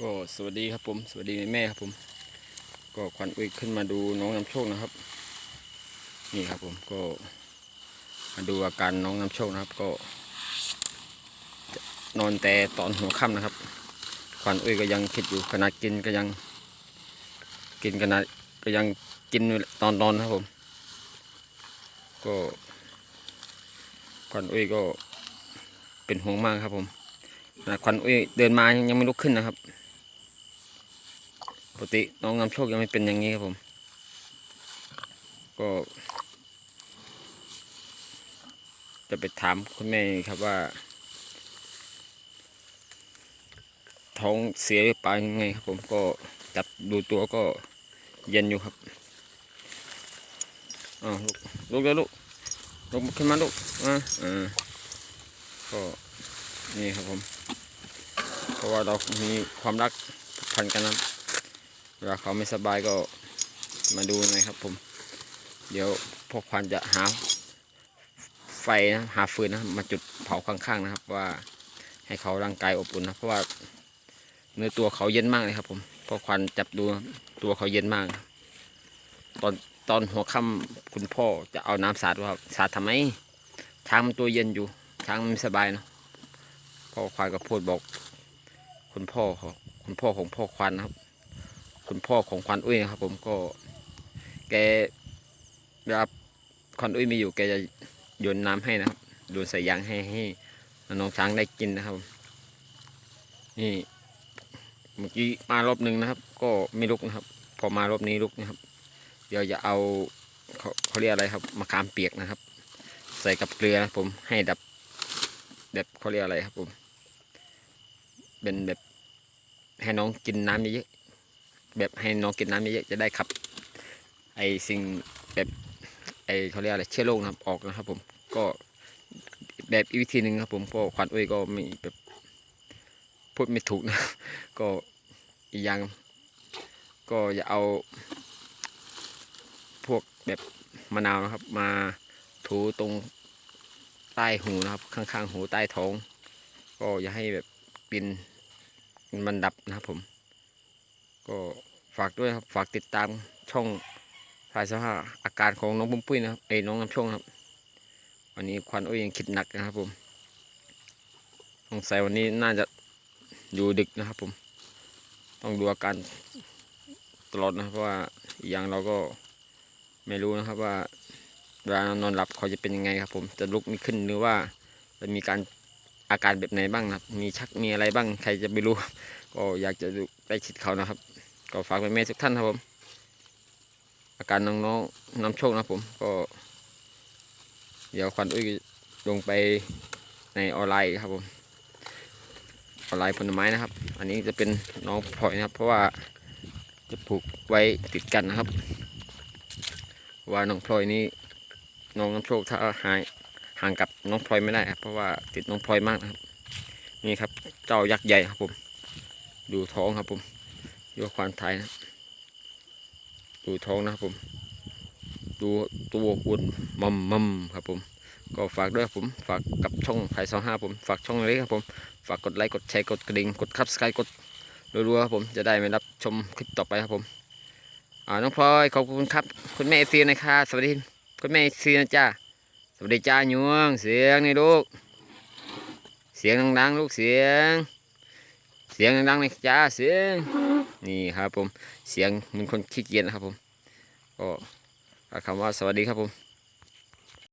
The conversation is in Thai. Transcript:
ก็สวัสดีครับผม สวัสดีแม่ครับผม ก็ควันอุ้ยขึ้นมาดูน้องน้ำโชคนะครับ นี่ครับผมก็ มาดูอาการน้องน้ำโชคนะครับ ก็ นอนแต่ตอนหัวค่ำนะครับควันอุ้ยก็ยังคิดอยู่ขนาดกินก็ยัง กินขนาดก็ยังกินตอนนอนครับผม ก็ควันอุ้ยก็เป็นห่วงมากครับผมขนาดควันอุ้ยเดินมายังไม่ลุกขึ้นนะครับ ปกติน้องนำโชคยังไม่เป็นอย่างนี้ครับผม ก็ จะไปถามคุณแม่ครับว่า ท้องเสียหรือเปล่ายังไงครับผมก็จับดูตัวก็เย็นอยู่ครับอ้าวลูกลูกแล้วลูกลูกขึ้นมาลูกอ่าอ่าก็นี่ครับผม เพราะว่าเรามีความรักพันกันนะ เวลาเขาไม่สบายก็มาดูหน่อยครับผม เดี๋ยวพวกควันจะหาไฟนะหาฟืนนะมาจุดเผาข้างๆนะครับ ว่าให้เขาร่างกายอบอุ่นนะเพราะว่าเนื้อตัวเขาเย็นมากเลยครับ ผมพอควันจับดูตัวเขาเย็นมาก ตอนตอนหัวค่ำคุณพ่อจะเอาน้ำสาดว่าสาดทำไมช้างมันตัวเย็นอยู่ช้างมันสบายเนอะพ่อควายก็พูดบอก คุณพ่อเขาคุณพ่อของพ่อควันนะครับ คุณพ่อของควันอุ้ยนะครับ ผมก็ แกเวลาควันอุ้ยมีอยู่แกจะโยนน้ำให้นะครับโยนใส่ยางให้ให้น้องช้างได้กินนะครับ นี่เมื่อกี้มารอบหนึ่งนะครับ ก็ไม่ลุกนะครับ พอมารอบนี้ลุกนะครับ เดี๋ยวจะเอาเขาเขาเรียกอะไรครับมะขามเปียกนะครับ ใส่กับเกลือนะผมให้ดับแบบเขาเรียกอะไรครับผม เป็นแบบให้น้องกินน้ำเยอะ แบบให้น้องกินน้ำเยอะๆจะได้ขับ ไอสิ่งแบบไอเขาเรียกอะไรเชื้อโรคนะครับออกนะครับ ผมก็แบบอีกวิธีหนึ่งครับ ผมก็ควันอุ้ยก็ไม่แบบพูดไม่ถูกนะ ก็อีกอย่างก็อย่าเอา พวกแบบมะนาวนะครับ มาถูตรงใต้หูนะครับ ข้างๆ หูใต้ท้อง ก็อย่าให้แบบปินมันดับนะครับผม ก็ฝากด้วยครับ ฝากติดตามช่องสายสภาพอาการของน้องปุ้มปุ้ยนะครับไอ้น้องน้ำช่วงครับ วันนี้ควันโอ้ยยังคิดหนักนะครับผมสงสัยวันนี้น่าจะอยู่ดึกนะครับผม ต้องดูอาการตลอดนะเพราะว่าอย่างเราก็ไม่รู้นะครับว่าเวลานอนหลับเขาจะเป็นยังไงครับ ผมจะลุกไม่ขึ้นหรือว่าจะมีการอาการแบบไหนบ้างนะครับ มีชักมีอะไรบ้างใครจะไม่รู้ ก็อยากจะดูใกล้ชิดเขานะครับ ก็ฝากแม่ๆทุกท่านครับผม อาการน้องๆน้ำโชคนะผม ก็ เดี๋ยวควันอุ้ยลงไปในออนไลน์ครับผม ออนไลน์ผลไม้นะครับ อันนี้จะเป็นน้องพลอยนะครับ เพราะว่าจะผูกไว้ติดกันนะครับ ว่าน้องพลอยนี้น้องน้ำโชคถ้าหายห่างกับน้องพลอยไม่ได้ครับเพราะว่าติดน้องพลอยมากนะครับ นี่ครับ เจ้ายักษ์ใหญ่ครับผม ดูท้องครับผม ดูควานไทยนะดูท้องนะครับผม ดูตัวอ้วนมัมมัมครับผม ก็ฝากด้วยครับผม ฝากกับช่องไผ่สองห้าผม ฝากช่องเล็กครับผม ฝากกดไลค์กดแชร์กดกระดิ่งกดคับสไครต์กดรัวๆครับผมจะได้ไม่รับชมคลิปต่อไปครับผมอ่าน้องพลอยขอบคุณครับ คุณแม่เซีนะครับ สวัสดีคุณแม่เซีนะจ้าสวัสดีจ้าหยวง เสียงนี่ลูก เสียงดังๆลูกเสียง เสียงดังๆเลยจ้าเสียง นี่ครับผมเสียงมันคนขี้เกียจนะครับผมก็ฝากคำว่าสวัสดีครับผม